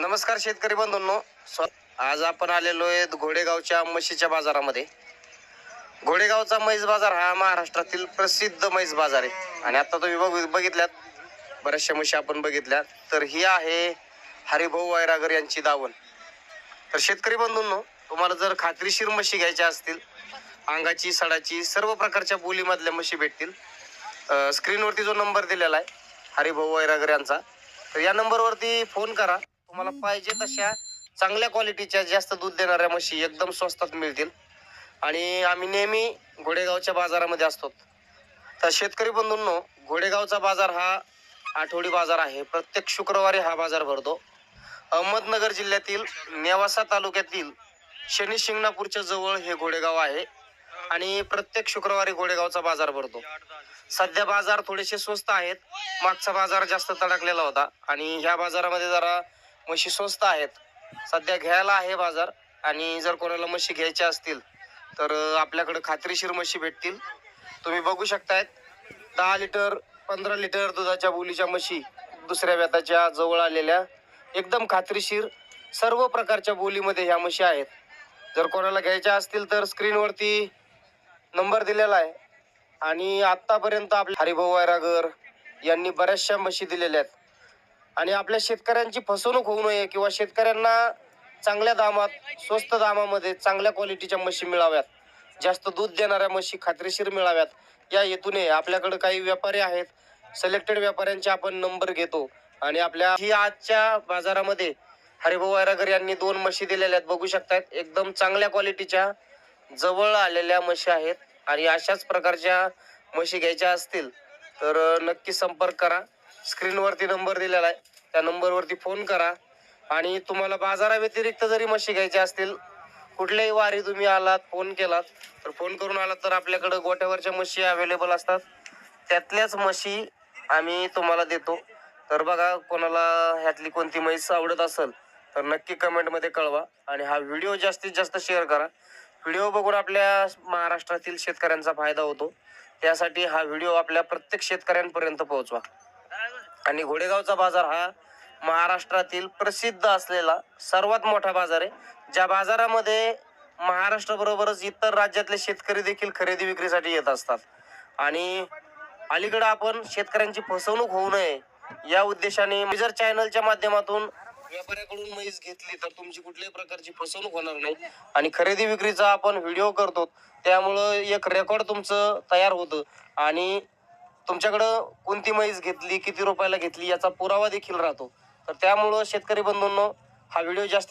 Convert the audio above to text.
नमस्कार शेतकरी बंधूंनो. स्व- आज आपण आलेलो आहे घोडेगावच्या म्हशीच्या बाजारामध्ये. घोडेगावचा म्हैस बाजार हा महाराष्ट्रातील प्रसिद्ध म्हैस बाजार आहे. आणि आता तुम्ही बघ बघितल्यात बऱ्याचशा म्हशी आपण बघितल्या तर ही आहे हरिभाऊ वायरागर यांची दावण. तर शेतकरी बंधूंनो तुम्हाला जर खात्रीशीर म्हशी घ्यायच्या असतील अंगाची सडाची सर्व प्रकारच्या बोलीमधल्या म्हशी भेटतील. स्क्रीनवरती जो नंबर दिलेला आहे हरिभाऊ वैरागर यांचा तर या नंबरवरती फोन करा. तुम्हाला पाहिजे तशा चांगल्या क्वालिटीच्या जास्त दूध देणाऱ्या म्हशी एकदम स्वस्तात मिळतील. आणि आम्ही नेहमी घोडेगावच्या बाजारामध्ये असतो. तर शेतकरी बंधूंनो घोडेगावचा बाजार हा आठवडी बाजार आहे. प्रत्येक शुक्रवारी हा बाजार भरतो. अहमदनगर जिल्ह्यातील नेवासा तालुक्यातील शनी शिंगणापूरच्या जवळ हे घोडेगाव आहे. आणि प्रत्येक शुक्रवारी घोडेगावचा बाजार भरतो. सध्या बाजार थोडेसे स्वस्त आहेत. मागचा बाजार जास्त तडकलेला होता. आणि ह्या बाजारामध्ये जरा म्हशी स्वस्त आहेत. सध्या घ्यायला आहे बाजार आणि जर कोणाला म्हशी घ्यायच्या असतील तर आपल्याकडं आपल्याकडे खात्रीशीर म्हशी भेटतील. तुम्ही बघू शकतायत दहा लिटर पंधरा लिटर दुधाच्या बोलीच्या म्हशी दुसऱ्या व्याताच्या जवळ आलेल्या एकदम खात्रीशीर सर्व प्रकारच्या बोलीमध्ये ह्या म्हशी आहेत. जर कोणाला घ्यायच्या असतील तर स्क्रीनवरती नंबर दिलेला आहे आणि आत्तापर्यंत आपले हरिभाऊ वायरागर यांनी बऱ्याचशा म्हशी दिलेल्या आहेत. आणि आपल्या शेतकऱ्यांची फसवणूक होऊ नये किंवा शेतकऱ्यांना चांगल्या दामात स्वस्त दामामध्ये चांगल्या क्वालिटीच्या म्हशी मिळाव्यात. जास्त दूध देणाऱ्या म्हशी खात्रीशीर मिळाव्यात. या हेतूने आपल्याकडे काही व्यापारी आहेत. सिलेक्टेड व्यापाऱ्यांचे आपण नंबर घेतो. आणि आपल्या ही आजच्या बाजारामध्ये हरिभाऊ वायरागर यांनी दोन म्हशी दिलेल्या आहेत. बघू शकतात एकदम चांगल्या क्वालिटीच्या जवळ आलेल्या म्हशी आहेत. आणि अशाच प्रकारच्या म्हशी घ्यायच्या असतील तर नक्की संपर्क करा. स्क्रीनवरती नंबर दिलेला आहे. त्या नंबरवरती फोन करा. आणि तुम्हाला बाजाराव्यतिरिक्त जरी म्हशी घ्यायच्या असतील कुठल्याही वारी तुम्ही आलात फोन केलात तर फोन करून आलात तर आपल्याकडं गोट्यावरच्या म्हशी अवेलेबल असतात. त्यातल्याच म्हशी आम्ही तुम्हाला देतो. तर बघा कोणाला ह्यातली कोणती म्हैस आवडत असेल तर नक्की कमेंटमध्ये कळवा. आणि हा व्हिडिओ जास्तीत जास्त शेअर करा. व्हिडिओ बघून आपल्या महाराष्ट्रातील शेतकऱ्यांचा फायदा होतो. त्यासाठी हा व्हिडिओ आपल्या प्रत्येक शेतकऱ्यांपर्यंत पोहोचवा. आणि घोडेगावचा बाजार हा महाराष्ट्रातील प्रसिद्ध असलेला सर्वात मोठा बाजार आहे. ज्या बाजारामध्ये महाराष्ट्राबरोबरच इतर राज्यातले शेतकरी देखील खरेदी विक्रीसाठी येत असतात. आणि अलीकडं आपण शेतकऱ्यांची फसवणूक होऊ नये या उद्देशाने मेजर चॅनलच्या माध्यमातून व्यापाऱ्याकडून म्हैस घेतली तर तुमची कुठल्याही प्रकारची फसवणूक होणार नाही. आणि खरेदी विक्रीचा आपण व्हिडिओ करतो त्यामुळं एक रेकॉर्ड तुमचं तयार होतं. आणि तुमच्याकडं कोणती म्हैस घेतली किती रुपयाला घेतली याचा पुरावा देखील राहतो. तर त्यामुळं शेतकरी बंधूंनो हा व्हिडिओ जास्त